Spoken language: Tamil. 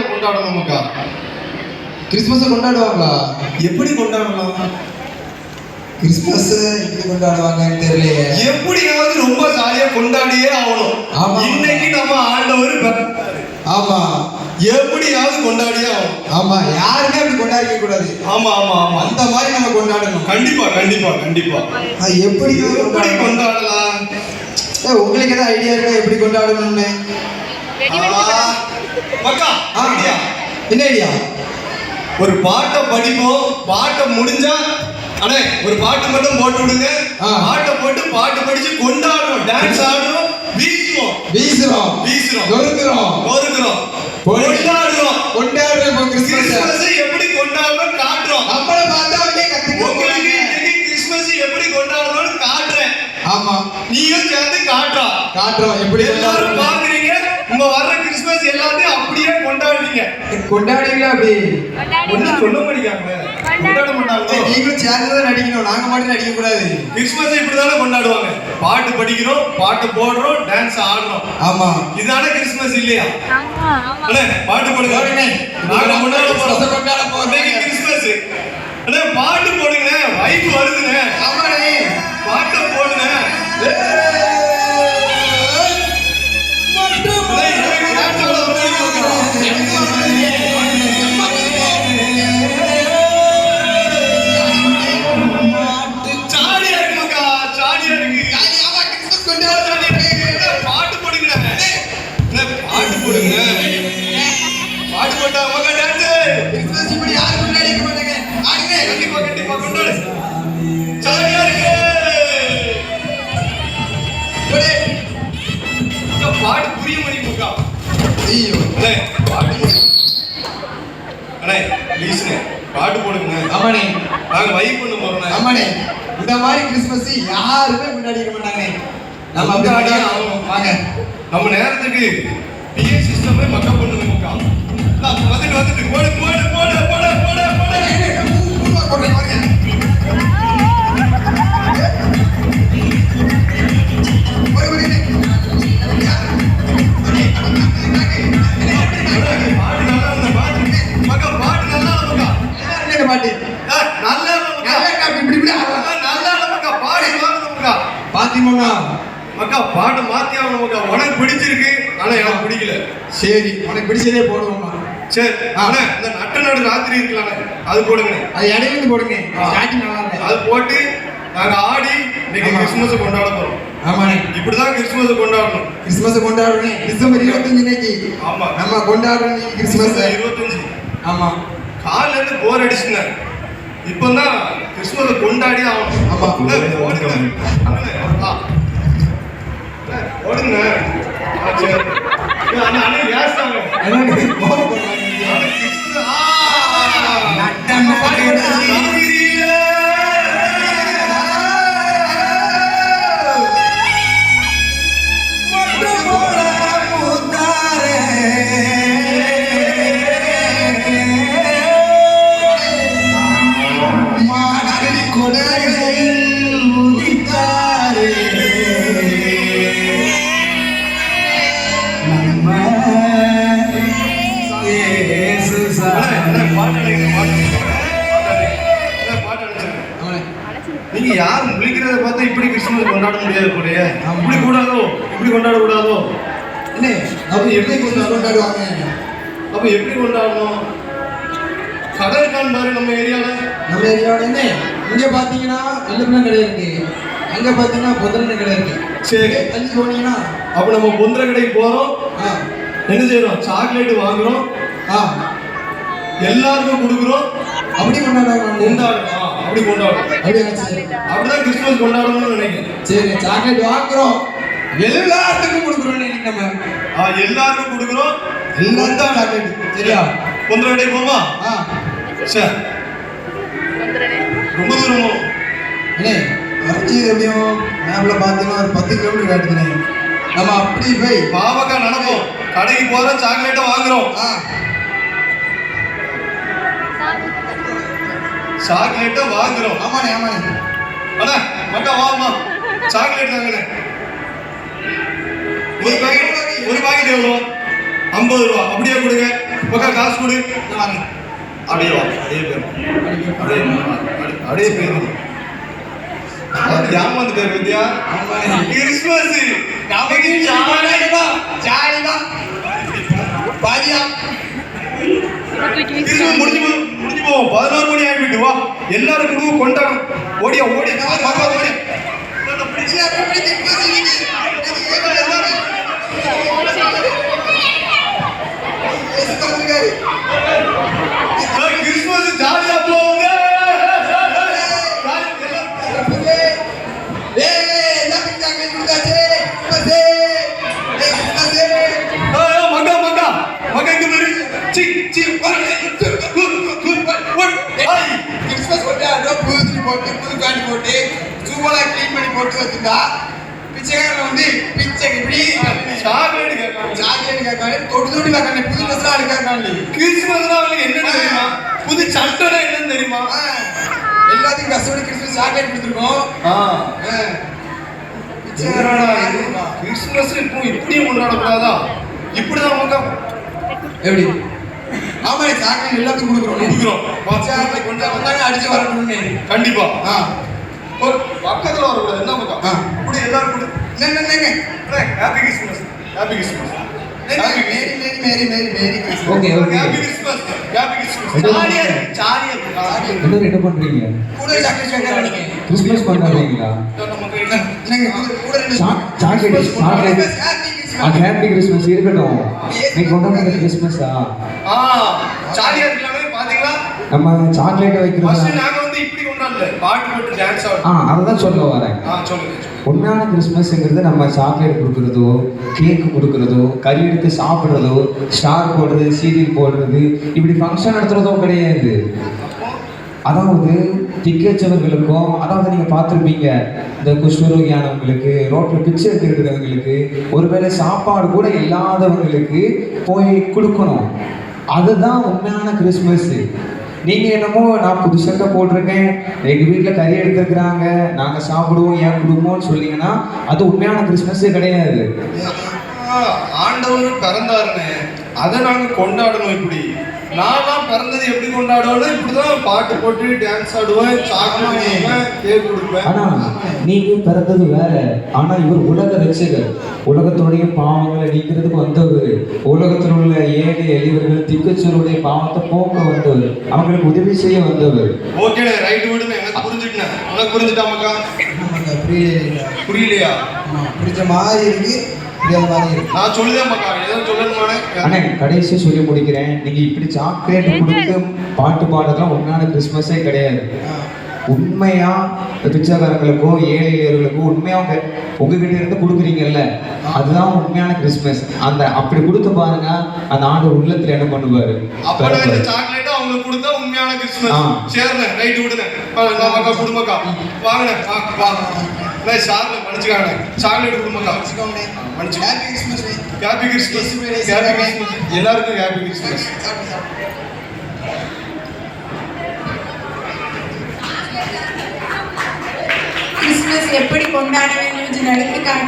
கொண்டாடணும் மக்கா கிறிஸ்மஸ் கொண்டாடுவாங்களா? எப்படி கொண்டாடலாம் கிறிஸ்மஸ் எப்படி கொண்டாடுவாங்கன்னு தெரியலையே. எப்படியாவது ரொம்ப ஜாலியா கொண்டாடியே ஆகணும். ஆமா. இன்னைக்கு நம்ம ஆண்டவர். ஆமா. எப்படியாவது கொண்டாடியே ஆகணும். ஆமா. யாருமே அப்படி கொண்டாடிக்க கூடாது. ஆமா ஆமா ஆமா. அந்த மாதிரி நம்ம கொண்டாடணும். கண்டிப்பா கண்டிப்பா கண்டிப்பா. எப்படி எப்படி கொண்டாடணும்? கொண்டாடலாம்? ஏய், உங்களுக்கு ஏதாவது ஐடியா இருக்கா எப்படி கொண்டாடணும்னு? மக்கா. ஐடியா. என்ன ஐடியா? ஒரு பாட்டை படிப்போம் பாட்டை முடிஞ்சா அண்ணே ஒரு பாட்டு மட்டும் போட்டு விடுங்க. பாட்டை போட்டு பாட்டு படிச்சு கொண்டாடுறோம் டான்ஸ் ஆடுறோம் வீசுவோம். வீசுறோம். வீசுறோம். நொறுக்குறோம். நொறுக்குறோம். கொண்டு- கொண்டாடுறோம். கொண்டாடுறோம் கிறிஸ்துமஸ் எப்படி கொண்டாடுறோம் காட்டுறோம். நம்மள பார்த்தா அவங்களே கத்துக்க உங்களுக்கு இன்னைக்கு கிறிஸ்துமஸ் எப்படி கொண்டாடணும்னு காட்டுறேன். ஆமா. நீயும் சேர்ந்து காட்டுறா காட்டுறோம். எப்படி எல்லாரும் பாக்குறீங்க உங்க வர்ற கிறிஸ்துமஸ் எல்லாத்தையும் அப்படியே கொண்டாடுறீங்க. கொண்டாடுவீங்களா அப்படி? ஒண்ணும் சொல்ல கொண்டாட மாட்டாங்க. நீங்களும் சேர்ந்து தான் நடிக்கணும். நாங்க மட்டும் நடிக்க கூடாது கிறிஸ்துமஸ் இப்படிதானே கொண்டாடுவாங்க. பாட்டு படிக்கிறோம் பாட்டு போடுறோம் டான்ஸ் ஆடுறோம். ஆமா. இதானே கிறிஸ்துமஸ் இல்லையா? ஆமா ஆமா. அண்ணே பாட்டு போடுங்க. நாங்க கொண்டாட போறோம். கிறிஸ்துமஸ் கொண்டாட போறோம். கிறிஸ்துமஸ் அண்ணே பாட்டு போடுங்க. வைப்பு வருதுங்க ஆமாடே பாட்டு போடுங்க அண்ணே, பாட்டு போடுங்க பாட்டு போட்டா மக்கா டான்ஸ் கிறிஸ்துமஸ் இப்படி யாரும் கொண்டாடிக்க மாட்டாங்க ஆடுங்க கண்டிப்பா கண்டிப்பா கொண்டாடு ஜாலியா இருக்கு போடு. பாட்டு புரிய மாட்டேங்குதுக்கா ஐயோ அண்ணே பாட்டு போடு. அண்ணே ப்ளீஸ்ண்ணே பாட்டு போடுங்க ஆமாண்ணே நாங்க வைப் பண்ண போறோம் ஆமாண்ணே இந்த மாதிரி கிறிஸ்மஸ் யாருமே கொண்டாடிக்க மாட்டாங்க நம்ம அப்படி கொண்டாடியே கொண்டாடி ஆகணும். வாங்க. நம்ம நேரத்துக்கு பிஏ சிஸ்டமே மக்கா இந்தா, வந்துட்டு வந்துட்டு. போடு போடு போடு போடு போடு போடு. போடுறேன், போடு, பாட்டு மாத்தி ஆகணும் மக்கா உனக்கு பிடிச்சிருக்கு. ஆனா எனக்கு பிடிக்கல. சரி உனக்கு பிடிச்சதே போடுவோம்மா. சரி ஆனா இந்த நட்ட நடு ராத்திரி இருக்கலானே அது போடுங்க. அது இடையில போடுங்க. ஸ்டார்டிங் நல்லா இருக்கு. அது போட்டு நாங்க ஆடி இன்னைக்கு. கிறிஸ்துமஸ் கொண்டாட போறோம். ஆமாண்ணே இப்படிதான் கிறிஸ்துமஸ் கொண்டாடணும். கிறிஸ்மஸ் கொண்டாடுறேன் டிசம்பர் இருபத்தஞ்சு இன்னைக்கு. ஆமா. நம்ம கொண்டாடுறோம் கிறிஸ்மஸ் இருபத்தஞ்சு. ஆமா. இருந்து போர் அடிச்சுனேன் இப்பதான் கிறிஸ்துமஸ் கொண்டாடி ஆகணும். ஆமா. அண்ணே, ஓடுங்க அண்ணே, ஆ. அண்ணே, ஓடுங்க ஆ, சரி ஏய், அண்ணே, அண்ணே, ஏசுறாங்க. என்னன்னு போட போறாங்க நீங்க யார்? முழிக்கிறத பார்த்தா இப்படி கிறிஸ்துமஸ் கொண்டாட முடியாது போலயே. இப்படி கூடாதோ? இப்படி கொண்டாட கூடாதோ என்ன அப்ப எப்படி கொண்டாடுவாங்க? அப்ப எப்படி கொண்டாடணும்? கடை இருக்கான்னு பாரு நம்ம ஏரியால? நம்ம ஏரியாவோட என்ன? இங்க பாத்தீங்கன்னா வெள்ளப்பன கடை இருக்கு. அங்க பாத்தீங்கன்னா புதன கடை இருக்கு. சரி. தள்ளி போனீங்கன்னா அப்ப நம்ம பொந்திர கடைக்கு போறோம் என்ன செய்யறோம்? சாக்லேட் வாங்குறோம். ஆ. எல்லாருக்கும் கொடுக்குறோம். அப்படி கொண்டாடுவாங்க கொண்டாடுறோம். அப்படி கொண்டாடுறோம். அப்படியா சரி. அப்படிதான் கிறிஸ்துமஸ் கொண்டாடணும்னு நினைக்கிறேன். சரி சாக்லேட் வாங்குறோம். எல்லாத்துக்கும் கொடுக்குறோம் இன்னைக்கு நம்ம. ஆ, எல்லாருக்கும் கொடுக்குறோம். எல்லாருக்கும் சாக்லேட் சரியா? பொந்திர கடைக்கு போமா? ஆ. சரி ரொம்ப தூரமோ அண்ணே வரைச்சி எப்படியும் மேப்ல பார்த்தீங்கன்னா ஒரு பத்து கிலோமீட்டர் காட்டுதுண்ணே. நம்ம அப்படி போய் பாவக்கா நடப்போம் கடைக்கு போறோம் சாக்லேட்டை வாங்குறோம். ஆ. சாக்லேட்டை வாங்குறோம். ஆமாண்ணே ஆமாண்ணே. அண்ணா மக்கா வாமா சாக்லேட் தாங்கண்ணே. ஒரு பாக்கெட் ஒரு பாக்கெட் எவ்வளோ? ஐம்பது ரூபா. அப்படியே கொடுங்க. மக்கா காசு கொடு. நான் அப்படியே வா. அப்படியே போயிரும் அப்படியே அப்படியே- அப்படியே ஏமாந்து பேர் வித்யா ஆமாண்ணே. கிறிஸ்மஸ். நமக்கு ஜாலியா ஜாலியா பாதியா கிறிஸ்மஸ் முடிஞ்சு முடிஞ்சு போவோம் பதினோரு மணி ஆகிவிட்டு வா. எல்லாரும் குடும்பம் கொண்டாடும். ஓடியா ஓடியா மக்கா வச்சிருந்தா பிச்சைக்காரன் வந்து பிச்சை இப்படி சாக்லேட் கேட்கறாங்க. சாக்லேட் கேட்காரு தொட்டு தொட்டு கேட்காரு புது ஆடு கேட்காரு கிறிஸ்மஸ்னா அவங்களுக்கு என்னன்னு தெரியுமா? புது சட்டைனா என்னன்னு தெரியுமா? எல்லாத்துக்கும் கஷ்டப்பட்டு கிறிஸ்மஸ் சாக்லேட் கொடுத்துருக்கோம். கிறிஸ்மஸ் இப்போ இப்படியும் கொண்டாடக்கூடாதா? இப்படிதான் மக்கா எப்படி? ஆமா சாக்லேட் எல்லாத்துக்கும் கொடுக்குறோம். கொடுக்குறோம். பிச்சைக்காரன் கொண்டா வந்தாங்க அடிச்சு வரணும்னு. கண்டிப்பா. ஆ. பக்கத்துல வரக்கூடாது என்ன மக்கா ஆ. இப்படி எல்லாரும் கொடு ஹாப்பி கிறிஸ்மஸ் ஹாப்பி கிறிஸ்மஸ் என்ன பண்றீங்க கிறிஸ்மஸ் கொண்டாடுறீங்களா நமக்கு என்ன என்னங்க கூட- கூட ரெண்டு சா- சாக்லேட் சாக்லேட் ஹாப்பி கிறிஸ்மஸ் அது ஹாப்பி கிறிஸ்மஸ் இருக்கட்டும். நீ கொண்டாடுற கிறிஸ்மஸா ஆ ஜாலியா இருக்கலாமே பாத்தீங்களா? நம்ம சாக்லேட் வைக்கிறோம் வந்து இப்படி கொண்டாடல பாட்டு போட்டு டான்ஸ் ஆ ஆடுறோம் அதை தான் சொல்ல வரேன். ஆ சொல்லுங்க. உண்மையான கிறிஸ்மஸ்ங்கிறது நம்ம சாக்லேட் கொடுக்குறதோ கேக் கொடுக்குறதோ கறி எடுத்து சாப்பிட்றதோ ஸ்டார் போடுறது சீரியல் போடுறது இப்படி ஃபங்க்ஷன் நடத்துறதோ கிடையாது. அதாவது திக்கச்சவர்களுக்கும் அதாவது நீங்கள் பார்த்துருப்பீங்க இந்த குஷ்டரோகியானவங்களுக்கு ரோட்டில் பிச்சை எடுத்துக்கிட்டு ஒருவேளை சாப்பாடு கூட இல்லாதவங்களுக்கு போய் கொடுக்கணும். அதுதான் உண்மையான கிறிஸ்மஸ் நீங்கள் என்னமோ நான் புது சட்டை போட்டிருக்கேன். எங்கள் வீட்டில் கறி எடுத்துருக்குறாங்க. நாங்கள் சாப்பிடுவோம் ஏன் குடும்பம்னு சொன்னீங்கன்னா அது உண்மையான கிறிஸ்மஸே கிடையாது. ஆ, பிறந்தாருன்னு அதை நாங்க கொண்டாடணும் இப்படி. நான்லாம் பிறந்தது எப்படி கொண்டாடுவேன்னா? இப்படிதான் பாட்டு போட்டு டான்ஸ் ஆடுவேன் சாக்லேட் கேக் கொடுப்பேன். ஆனா நீங்க பிறந்தது வேற. ஆனா இவர் உலக ரட்சகர். உலகத்துடைய பாவங்களை நீக்கிறதுக்கு வந்தவர். உலகத்தில் உள்ள ஏழை எளியவர்கள் திக்கச்சருடைய பாவத்தை போக்க வந்தவர். அவங்களுக்கு உதவி செய்ய வந்தவர். ஓகேண்ணே ரைட்டு விடுங்க. எனக்கு புரிஞ்சுட்டேன் உனக்கு புரிஞ்சுட்டாமக்கா புரியலையா? ஆமா புரிஞ்ச மாதிரி இருக்கு. புரியாத மாதிரி இருக்கு. நான் சொல்லுதேன் கடைசி சொல்லி முடிக்கிறேன். நீங்க இப்படி சாக்லேட் கொடுத்து பாட்டு பாடுறதுலாம் உண்மையான கிறிஸ்மஸே கிடையாது. உண்மையா பிச்சைக்காரங்களுக்கோ ஏழை எளியவர்களுக்கோ உண்மையா உங்க உங்ககிட்ட இருந்து கொடுக்குறீங்கல்ல? அதுதான் உண்மையான கிறிஸ்மஸ் அந்த அப்படி கொடுத்து பாருங்க அந்த ஆண்டு உள்ளத்துல என்ன பண்ணுவாரு? அப்ப நான் இந்த சாக்லேட் அவங்களுக்கு கொடுத்தா உண்மையான ஆ. கிறிஸ்மஸ் சரிண்ணே ரைட்டு விடுங்க குடும்பக்கா. வாங்கண்ணே வா வாங்க அண்ணே சார்ண்ணே மன்னிச்சுக்காங்கண்ணே சாக்லேட் குடும்பக்கா வச்சுக்கோங்களேன் மன்னிச்சு. Happy Christmas happy Christmas happy Christmas எல்லாருக்கும் ஹாப்பி கிறிஸ்மஸ் சாப்பிடு சாப்பிடு கிறிஸ்மஸ் எப்படி கொண்டாட வேண்டும் என்று நடத்தி